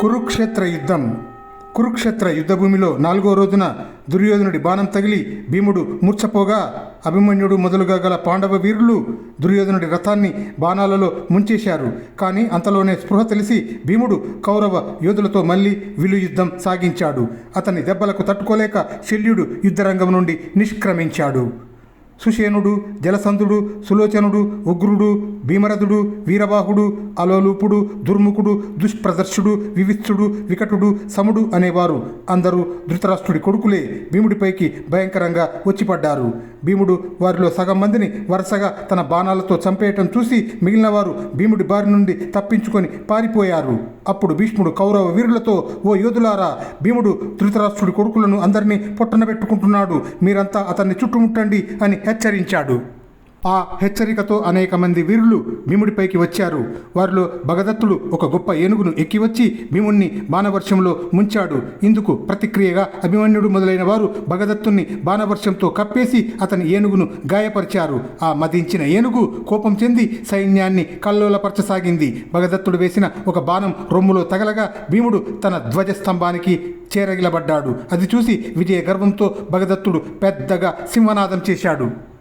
కురుక్షేత్ర యుద్ధం. కురుక్షేత్ర యుద్ధభూమిలో నాలుగో రోజున దుర్యోధనుడి బాణం తగిలి భీముడు మూర్చపోగా అభిమన్యుడు మొదలుగా గల పాండవ వీరులు దుర్యోధనుడి రథాన్ని బాణాలలో ముంచేశారు. కానీ అంతలోనే స్పృహ తెలిసి భీముడు కౌరవ యోధులతో మళ్ళీ విలు యుద్ధం సాగించాడు. అతని దెబ్బలకు తట్టుకోలేక శల్యుడు యుద్ధరంగం నుండి నిష్క్రమించాడు. సుషేనుడు జలసంధుడు సులోచనుడు ఉగ్రుడు భీమరథుడు వీరబాహుడు అలోలూపుడు దుర్ముఖుడు దుష్ప్రదర్శుడు వివిత్సుడు వికటుడు సముడు అనేవారు. అందరూ ధృతరాష్ట్రుడి కొడుకులే. భీముడిపైకి భయంకరంగా వచ్చిపడ్డారు. భీముడు వారిలో సగం మందిని వరుసగా తన బాణాలతో చంపేయటం చూసి మిగిలిన వారు భీముడి బారి నుండి తప్పించుకొని పారిపోయారు. అప్పుడు భీష్ముడు కౌరవ వీరులతో ఓ యోధులారా భీముడు ధృతరాష్ట్రుడి కొడుకులను అందరినీ పొట్టనబెట్టుకుంటున్నాడు మీరంతా అతన్ని చుట్టుముట్టండి అని హెచ్చరించాడు. ఆ హెచ్చరికతో అనేక మంది వీరులు భీముడిపైకి వచ్చారు. వారిలో భగదత్తుడు ఒక గొప్ప ఏనుగును ఎక్కివచ్చి భీముణ్ణి బాణవర్షంలో ముంచాడు. ఇందుకు ప్రతిక్రియగా అభిమన్యుడు మొదలైన వారు భగదత్తుణ్ణి బాణవర్షంతో కప్పేసి అతని ఏనుగును గాయపరిచారు. ఆ మదించిన ఏనుగు కోపం చెంది సైన్యాన్ని కల్లోలపరచసాగింది. భగదత్తుడు వేసిన ఒక బాణం రొమ్ములో తగలగా భీముడు తన ధ్వజస్తంభానికి చేరగిలబడ్డాడు. అది చూసి విజయ గర్వంతో భగదత్తుడు పెద్దగా సింహనాదం చేశాడు.